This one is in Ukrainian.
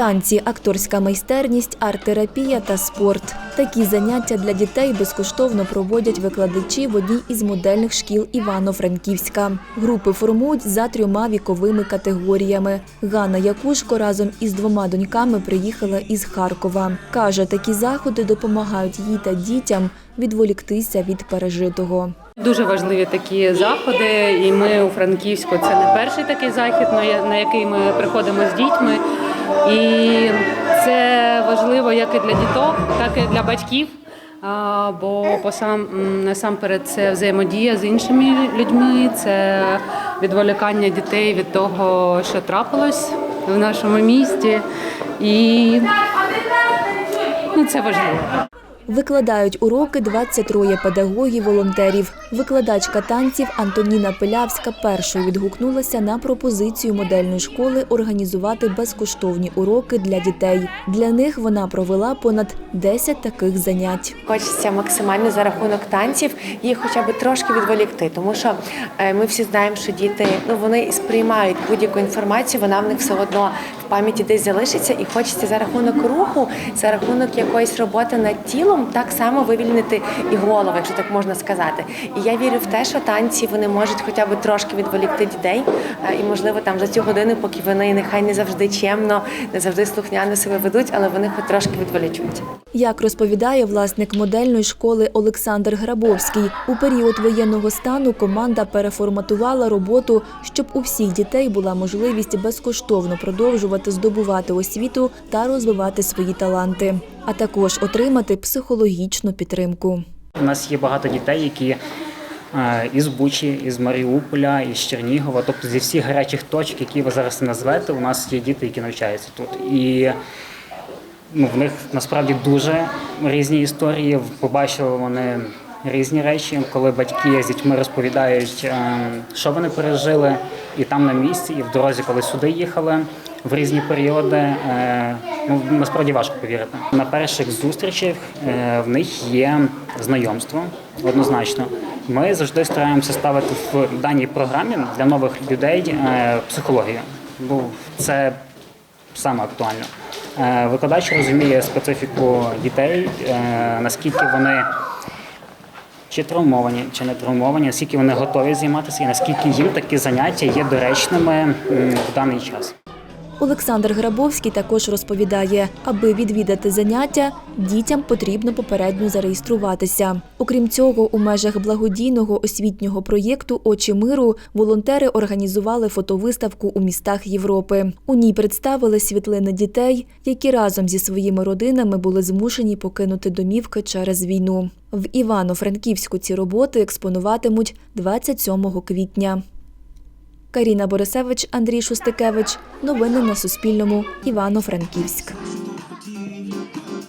Танці, акторська майстерність, арт-терапія та спорт. Такі заняття для дітей безкоштовно проводять викладачі в одній із модельних шкіл Івано-Франківська. Групи формують за трьома віковими категоріями. Ганна Якушко разом із двома доньками приїхала із Харкова. Каже, такі заходи допомагають їй та дітям відволіктися від пережитого. Дуже важливі такі заходи, і ми у Франківську це не перший такий захід, на який ми приходимо з дітьми. І це важливо як і для діток, так і для батьків. Бо посам насамперед це взаємодія з іншими людьми, це відволікання дітей від того, що трапилось в нашому місті. І ну, це важливо. Викладають уроки 23 педагогів-волонтерів. Викладачка танців Антоніна Пилявська першою відгукнулася на пропозицію модельної школи організувати безкоштовні уроки для дітей. Для них вона провела понад 10 таких занять. Хочеться максимально за рахунок танців їх хоча б трошки відволікти, тому що е, ми всі знаємо, що діти ну вони сприймають будь-яку інформацію, вона в них все одно пам'яті десь залишиться, і хочеться за рахунок руху, за рахунок якоїсь роботи над тілом, так само вивільнити і голову, якщо так можна сказати. І я вірю в те, що танці вони можуть хоча б трошки відволікти дітей, е, і можливо там за цю годину, поки вони нехай не завжди чемно, не завжди слухняно себе ведуть, але вони хоч трошки відволічують. Як розповідає власник модельної школи Олександр Грабовський, у період воєнного стану команда переформатувала роботу, щоб у всіх дітей була можливість безкоштовно продовжувати здобувати освіту та розвивати свої таланти, а також отримати психологічну підтримку. У нас є багато дітей, які е, із Бучі, із Маріуполя, із Чернігова, тобто зі всіх гарячих точок, які ви зараз назвете, у нас є діти, які навчаються тут. І ну, в них насправді дуже різні історії. Побачили вони різні речі, коли батьки з дітьми розповідають, е, що вони пережили, і там на місці, і в дорозі, коли сюди їхали. В різні періоди е, ну насправді важко повірити. На перших зустрічах е, в них є знайомство однозначно. Ми завжди стараємося ставити в даній програмі для нових людей е, психологію. Бо це саме актуально. Викладач розуміє специфіку дітей, наскільки вони чи травмовані, чи не травмовані, наскільки вони готові займатися, і наскільки їм такі заняття є доречними в даний час. Олександр Грабовський також розповідає, аби відвідати заняття, дітям потрібно попередньо зареєструватися. Окрім цього, у межах благодійного освітнього проєкту Очі миру волонтери організували фотовиставку у містах Європи. У ній представили світлини дітей, які разом зі своїми родинами були змушені покинути домівки через війну. В Івано-Франківську ці роботи експонуватимуть 27 квітня. Каріна Борисевич, Андрій Шустикевич. Новини на Суспільному. Івано-Франківськ.